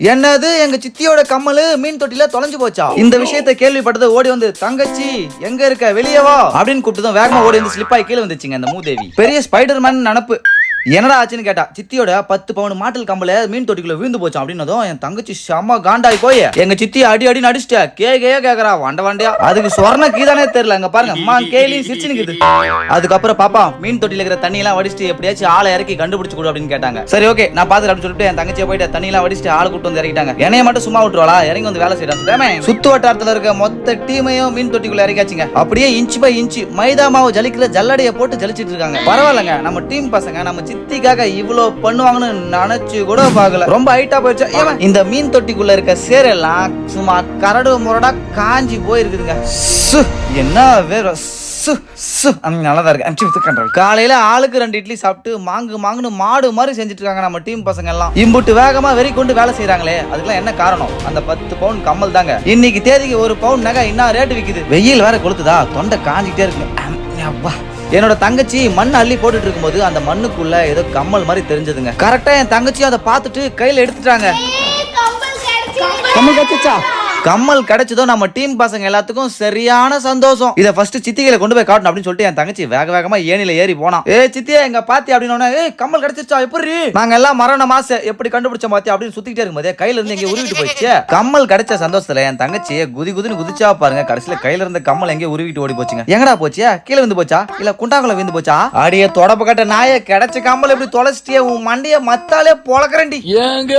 என்னது எங்க சித்தியோட கம்மல் மீன் தொட்டில தொலைஞ்சு போச்சா? இந்த விஷயத்தை கேள்விப்பட்டது ஓடி வந்து தங்கச்சி எங்க இருக்க? வெளியே வா. அப்படின்னு கூப்பிட்டதும் வேகமா ஓடி வந்து ஸ்லிப் ஆகி கீழே வந்துச்சுங்க அந்த மூதேவி. பெரிய ஸ்பைடர் மேன் நினப்பு. என்னடா ஆச்சுன்னு கேட்டா சித்தியோட பத்து பவுன் மாட்டல் கம்பல மீன் தொட்டிக்குள்ள விழுந்து போச்சான் அப்படின்னதும் என் தங்கச்சி செம்ம காண்டாய் போய் எங்க சித்தி அடி அடி நடிச்சிட்டா கே கே கேக்குறா வண்ட வண்டியா. அதுக்கு சொர்ண கீதானே தெரியல அங்க பாருங்க அம்மா கேலி சிரிச்சு நிக்குது. அதுக்கப்புறம் பாப்பா மீன் தொட்டில இருக்கிற தண்ணி எல்லாம் வடிச்சிட்டு எப்படியாச்சும் ஆளை இறக்கி கண்டுபிடிச்சு கொடு அப்படின்னு கேட்டாங்க. சரி ஓகே நான் பாத்துட்டு அப்படின்னு சொல்லிட்டு என் தங்கச்சியை போயிட்டு தண்ணி எல்லாம் வடிச்சிட்டு ஆள் கூட்டு வந்து இறக்கிட்டாங்க. என்னைய மட்டும் சும்மா விட்டுருவாளா? இறங்கி வந்து வேலை செய்யறாங்க சுத்து வட்டாரத்துல இருக்க மொத்த டீமையும் மீன் தொட்டிக்குள்ள இறக்காச்சுங்க அப்படியே இன்ச் பை இன்ச் மைதா மாவு ஜலிக்கிற ஜல்லடைய போட்டு ஜலிச்சிட்டு இருக்காங்க. பரவாயில்லங்க நம்ம டீம் பசங்க நம்ம சித்திக்காக இவ்வளோ பண்ணுவாங்கன்னு நினைச்சு கூட பார்க்கல. ரொம்ப ஹைட்டா போயிடுச்சு. ஏன் இந்த மீன் தொட்டிக்குள்ள இருக்க சேரெல்லாம் சும்மா கரடு முரடா காஞ்சி போயிருக்குதுங்க. சு, என்ன வேற சு, சு. இருக்கு. காலையில ஆளுக்கு ரெண்டு இட்லி சாப்பிட்டு மாங்கு மாங்குன்னு மாடு மாதிரி செஞ்சுட்டு இருக்காங்க நம்ம டீம் பசங்க எல்லாம். இம்புட்டு வேகமா வெறி கொண்டு வேலை செய்யறாங்களே அதுக்கெல்லாம் என்ன காரணம்? அந்த பத்து பவுன் கம்மல் தாங்க. இன்னைக்கு தேதிக்கு ஒரு பவுன் நகை என்ன ரேட்டு விக்குது. வெயில் வேற கொளுத்துதா தொண்டை காஞ்சிக்கிட்டே இருக்கு. என்னோட தங்கச்சி மண் அள்ளி போட்டுட்டு இருக்கும்போது அந்த மண்ணுக்குள்ள ஏதோ கம்மல் மாதிரி தெரிஞ்சதுங்க. கரெக்டா என் தங்கச்சி அதை பார்த்துட்டு கையில எடுத்துட்டாங்க. கம்மல் கிடைச்சிச்சா கம்மல் கிடைச்சதும் நம்ம டீம் பசங்க எல்லாத்துக்கும் சரியான சந்தோஷம். இதை ஃபர்ஸ்ட் சித்திகளை கொண்டு போய் காட்டணும் அப்படின்னு சொல்லிட்டு என் தங்கச்சி வேக வேகமா ஏனில ஏறி போனான் ஏ சித்தியா எங்க பாத்தி? அப்படின்னு ஏ கம்மல் கிடைச்சிருச்சா? எப்படி? நாங்க எல்லாம் மரண மாச எப்படி கண்டுபிடிச்ச மாத்தி? அப்படின்னு சுத்திக்கிட்டே இருக்கும்போதே கையில இருந்து எங்க உருவிட்டு போயிடுச்சு. கம்மல் கிடைச்ச சந்தோஷத்துல என் தங்கச்சி குதி குதின்னு குதிச்சா பாருங்க கடைசியில கையில இருந்த கம்மல் எங்க உருவிட்டு ஓடி போச்சுங்க. எங்கடா போச்சு கீழே வந்து போச்சா? இல்ல குண்டாக்குள்ள விந்து போச்சா? அடியே தொடப்பு கட்ட நாய கிடைச்ச கம்மல் எப்படி தொலைச்சிட்டியே உன் மண்டைய மத்தாலே பொழக்கிறேன்டி. ஏங்க!